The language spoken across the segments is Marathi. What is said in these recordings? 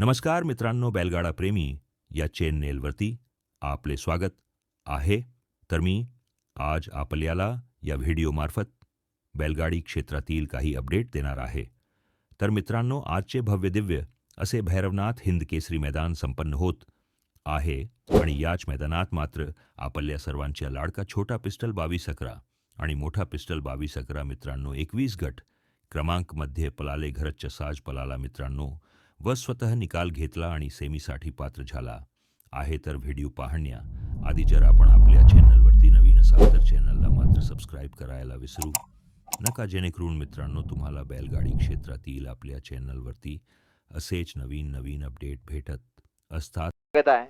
नमस्कार मित्रांनो बैलगाडा प्रेमी या चेननेलवरती आपले स्वागत आहे. तर मी आज आपल्याला या व्हिडिओमार्फत बैलगाडी क्षेत्रातील काही अपडेट देणार आहे. तर मित्रांनो आजचे भव्य दिव्य असे भैरवनाथ हिंद केसरी मैदान संपन्न होत आहे आणि याच मैदानात मात्र आपल्या सर्वांच्या लाडका छोटा पिस्टल बावीस अकरा आणि मोठा पिस्टल बावीस अकरा मित्रांनो एकवीस गट क्रमांकमध्ये पलाले घरच्या साज पलाला मित्रांनो व स्वतः निकाल घेतला आणि सेमीसाठी पात्र झाला. आहे तर व्हिडिओ पाहण्या. आधी जर आपण आपल्या चॅनलवरती नवीन असाल तर चॅनलला मात्र सबस्क्राईब करायला विसरू नका. जेणेकरून मित्रांनो तुम्हाला बैलगाडी क्षेत्रातील आपल्या चॅनलवरती असेच नवीन नवीन अपडेट भेटत असतात. स्वागत आहे.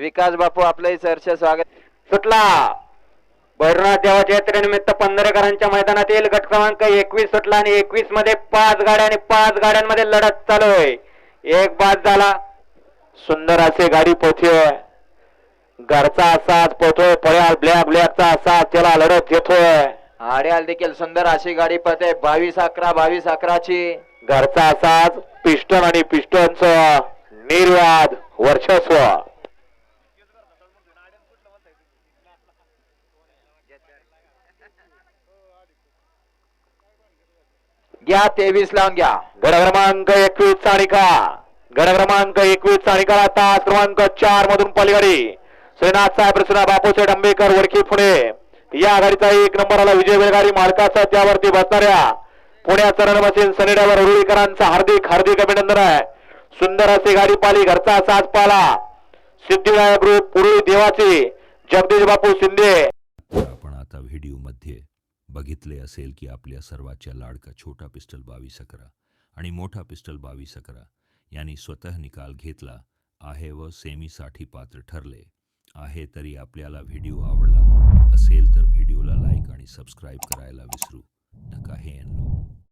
विकास बापू आपलंही सहर्ष स्वागत. सुटला! भैरवनाथ देवाच्या यात्रेनिमित्त पंधरेकरांच्या मैदानातील गट क्रमांक एकवीस सुटला आणि एकवीसमध्ये पाच गाड्या आणि पाच गाड्यांमध्ये लढत चालू आहे. एक बाद झाला. सुंदर असे गाडी पोथीय. घरचा असाच पोथोय पळ्याल ब्लॅक ब्लॅकचा असाच त्याला लढत येतोय आड्याल देखील सुंदर अशी गाडी पळते बावीस अकरा बावीस अकराची. घरचा असाच पिस्टन आणि पिस्टनचं. निर्वाद वर्चस्व. घ्या तेवीस लावून घ्या गड क्रमांक एकवीस सानिका गड क्रमांक एकवीस सानिका आता क्रमांक चार मधून पलीकडे. श्रीनाथ साहेब रचना बापूसाहेब डंबेकर वडकी पुणे. या आघाडीचा एक नंबर आला विजय बैलगाडी मालकाचा. त्यावरती बसणाऱ्या पुण्याचा रणमसीन सनेड्यावर रुळीकरांचा हार्दिक हार्दिक अभिनंदन आहे. सुंदर असे गाडी पाली घरचा साज पाला सिद्धिविनायक ग्रुप पुरुळी देवाची. जगदीश बापू शिंदे. व्हिडिओमध्ये बघितले असेल की आपल्या सर्वाच्या लाडका छोटा पिस्टल बावीस अकरा आणि मोठा पिस्टल बावीस अकरा यांनी स्वतः निकाल घेतला आहे व सेमीसाठी पात्र ठरले आहे तरी आपल्याला व्हिडिओ आवडला असेल तर व्हिडिओला लाईक आणि सबस्क्राईब करायला विसरू नका हे